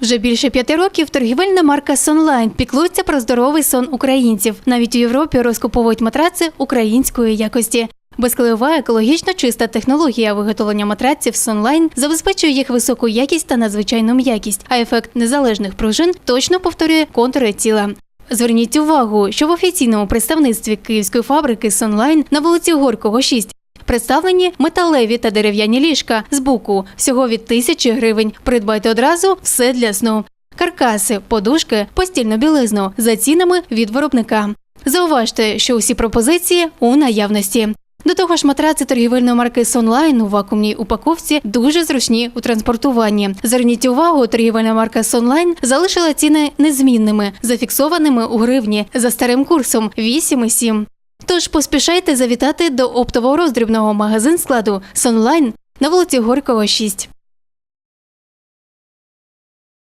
Вже більше п'яти років торгівельна марка Сонлайн піклується про здоровий сон українців. Навіть у Європі розкуповують матраци української якості. Безклеєва екологічно чиста технологія виготовлення матраців Сонлайн забезпечує їх високу якість та надзвичайну м'якість, а ефект незалежних пружин точно повторює контури тіла. Зверніть увагу, що в офіційному представництві київської фабрики Сонлайн на вулиці Горького 6 представлені металеві та дерев'яні ліжка з буку всього від тисячі гривень. Придбайте одразу все для сну. Каркаси, подушки, постільну білизну за цінами від виробника. Зауважте, що усі пропозиції у наявності. До того ж, матраци торгівельної марки Сонлайн у вакуумній упаковці дуже зручні у транспортуванні. Зверніть увагу, торгівельна марка Сонлайн залишила ціни незмінними, зафіксованими у гривні за старим курсом 8,7. Тож поспішайте завітати до оптово роздрібного магазин складу Сонлайн на вулиці Горького 6.